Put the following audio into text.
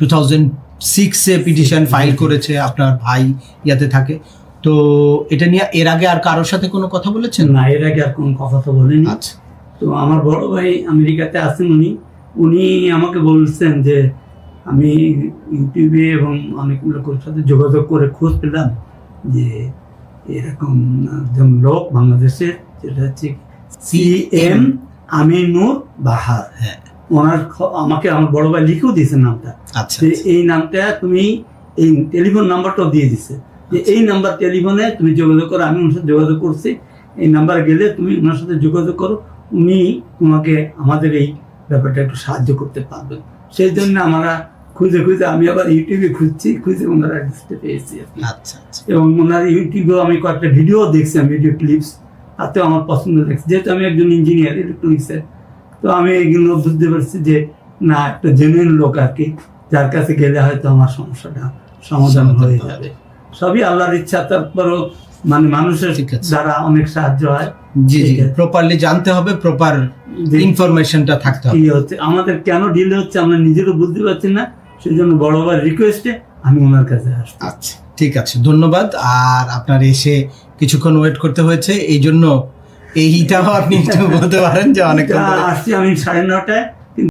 Two thousand সিক্সে petition file করেছে আপনার ভাই ইয়াতে থাকে। তো এটা নিয়ে এর আগে আর কারোর সাথে কোনো কথা বলেছেন? না এর আগে আর কোনো কথা তো বলিনি। আচ্ছা। তো আমার বড় ভাই আমেরিকাতে আছেন উনি। উনি আমাকে বলছেন যে আমি ইউটিউবে এবং অনেক লোকের সাথে যোগাযোগ করে খোঁজ পেলাম যে এরকম একজন লোক বাংলাদেশের যেটা হচ্ছে সি এম আমিনুর বাহার। হ্যাঁ। ওনার আমাকে আমার বড় ভাই লিখেও দিয়েছে নামটা। আচ্ছা যে এই নামটা তুমি এই টেলিফোন নাম্বারটাও দিয়ে দিছে যে এই নাম্বার টেলিফোনে তুমি যোগাযোগ করো আমি ওনার সাথে যোগাযোগ করছি। এই নাম্বারে গেলে তুমি ওনার সাথে যোগাযোগ করো উনি তোমাকে আমাদের এই ব্যাপারটা একটু সাহায্য করতে পারবেন সেই জন্য আমরা খুঁজে খুঁজে আমি আবার ইউটিউবে খুঁজছি খুঁজে ওনার অ্যাড্রেসটা পেয়েছি আচ্ছা আচ্ছা। এবং ওনার ইউটিউবেও আমি কয়েকটা ভিডিও দেখছিলাম ভিডিও ক্লিপস তাতেও আমার পছন্দ লাগছে। যেহেতু আমি একজন ইঞ্জিনিয়ার ইলেকট্রনিক্সের তো আমি এগুলো বুঝতে পারছি যে না একটা জেনুইন লোক আর কি যার কাছে গেলে হয়তো আমার সমস্যাটা সমাধান হয়ে। যাবে সবই আল্লাহর ইচ্ছা তারপরও মানে মানুষের। দ্বারা অনেক সাহায্য হয় জি জি। প্রপারলি জানতে হবে প্রপার ইনফরমেশনটা থাকতে হবে কি হচ্ছে আমাদের কেন ডিলে হচ্ছে আমরা নিজেরও বুঝতে পারছি না সেই জন্য বড় বড় রিকোয়েস্টে আমি ওনার কাছে আসছি আচ্ছা ঠিক আছে ধন্যবাদ আর আপনার এসে কিছুক্ষণ ওয়েট করতে হয়েছে এই জন্য এইটাও আপনি একটু বলতে পারেন যে অনেক আসছি আমি সাড়ে নটায়।